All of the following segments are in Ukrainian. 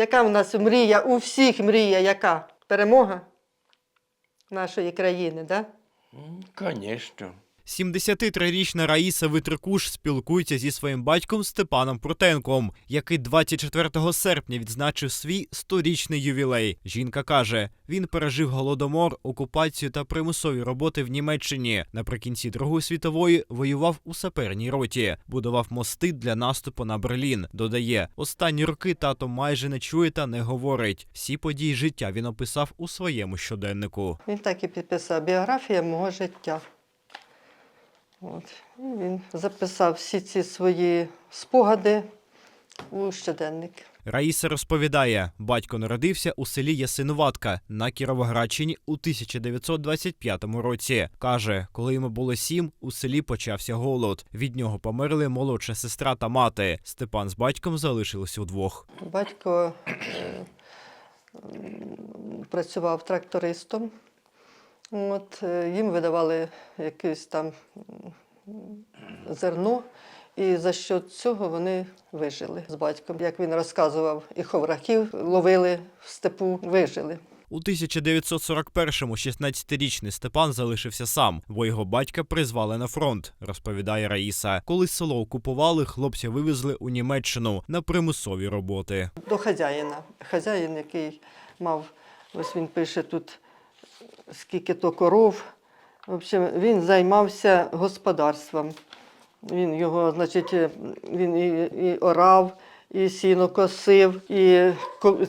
Яка в нас мрія? У всіх мрія яка? Перемога нашої країни, да? Звісно. 73-річна Раїса Витрикуш спілкується зі своїм батьком Степаном Прутенком, який 24 серпня відзначив свій 100-річний ювілей. Жінка каже, він пережив голодомор, окупацію та примусові роботи в Німеччині. Наприкінці Другої світової воював у саперній роті, будував мости для наступу на Берлін. Додає, останні роки тато майже не чує та не говорить. Всі події життя він описав у своєму щоденнику. Він так і підписав біографія мого життя. От. І він записав всі ці свої спогади у щоденник. Раїса розповідає, батько народився у селі Ясинуватка на Кіровоградщині у 1925 році. Каже, коли йому було сім, у селі почався голод. Від нього померли молодша сестра та мати. Степан з батьком залишились удвох. Батько е, працював трактористом. От, е, їм видавали якесь там зерно, і за що цього вони вижили з батьком. Як він розказував, і ховрахів ловили в степу, вижили. У 1941-му 16-річний Степан залишився сам, бо його батька призвали на фронт, розповідає Раїса. Коли село окупували, хлопця вивезли у Німеччину на примусові роботи. До хазяїна. Хазяїн, який мав, ось він пише тут, скільки то коров. В общем, він займався господарством. Він його, значить, е, він і, і орав, і сіно косив, і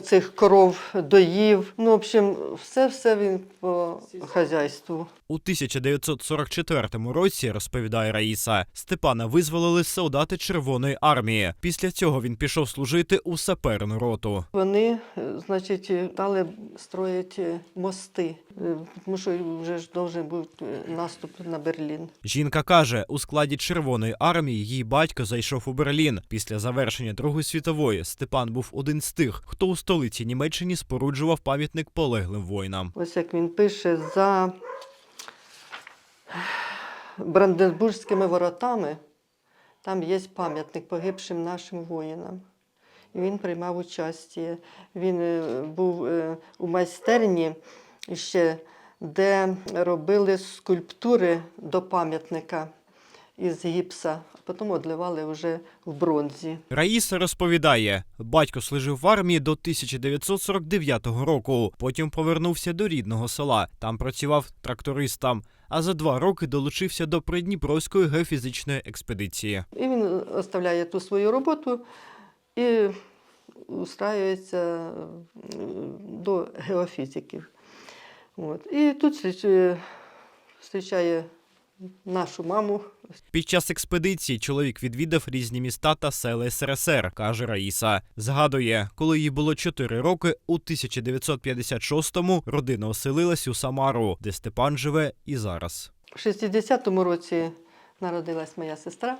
цих коров доїв. Ну, в общем, все-все він по хазяйству. У 1944 році, розповідає Раїса, Степана визволили солдати Червоної армії. Після цього він пішов служити у саперну роту. Вони, е, значить, е, стали строїти мости, е, тому що вже ж должен був наступ на Берлін. Жінка каже, у складі Червоної армії її батько зайшов у Берлін. Після завершення Другої світової Степан був один з тих, хто у столиці Німеччини споруджував пам'ятник полеглим воїнам. Ось як він пише за Бранденбурзькими воротами, там є пам'ятник погибшим нашим воїнам. І він приймав участь. Він е, був е, у майстерні ще, де робили скульптури до пам'ятника із гіпса, а потім одливали вже в бронзі. Раїса розповідає, батько служив в армії до 1949 року. Потім повернувся до рідного села. Там працював трактористом. А за два роки долучився до Придніпровської геофізичної експедиції. І він оставляє ту свою роботу і устраюється до геофізиків. От. І тут зустрічає нашу маму. Під час експедиції чоловік відвідав різні міста та села СРСР, каже Раїса. Згадує, коли їй було 4 роки, у 1956-му родина оселилась у Самару, де Степан живе і зараз. В 60-му році народилась моя сестра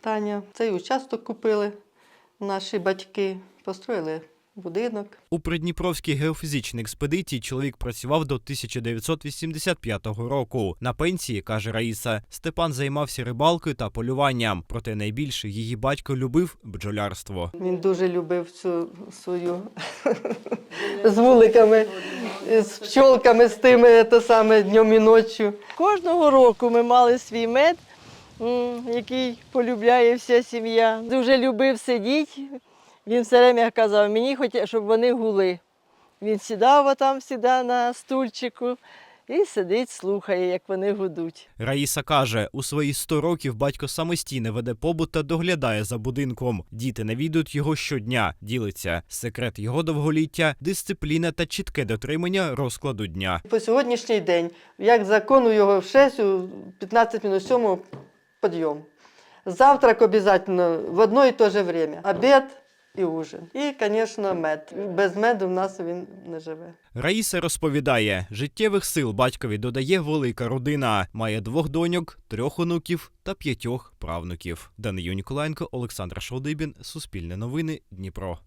Таня. Цей участок купили наші батьки, построїли будинок. У Придніпровській геофізичній експедиції чоловік працював до 1985 року. На пенсії, каже Раїса, Степан займався рибалкою та полюванням. Проте найбільше її батько любив бджолярство. Він дуже любив цю свою з вуликами, з пчолками, з тими те саме днем і ночі. Кожного року ми мали свій мед, який полюбляє вся сім'я. Дуже любив сидіти. Він все время казав, мені хотів, щоб вони гули. Він сідав отам сюди на стульчику і сидить, слухає, як вони гудуть. Раїса каже, у свої 100 років батько самостійно веде побут та доглядає за будинком. Діти навідують його щодня. Ділиться секрет його довголіття, дисципліна та чітке дотримання розкладу дня. По сьогоднішній день, як закону його в 6, у 15 минут 7 підйом. Завтрак обов'язково в одно і те же время. Обід і ужин. І, звісно, мед. Без меду в нас він не живе. Раїса розповідає, життєвих сил батькові додає велика родина. Має двох доньок, трьох онуків та п'ятьох правнуків. Данию Ніколаєнко, Олександр Шолдибін, Суспільне новини, Дніпро.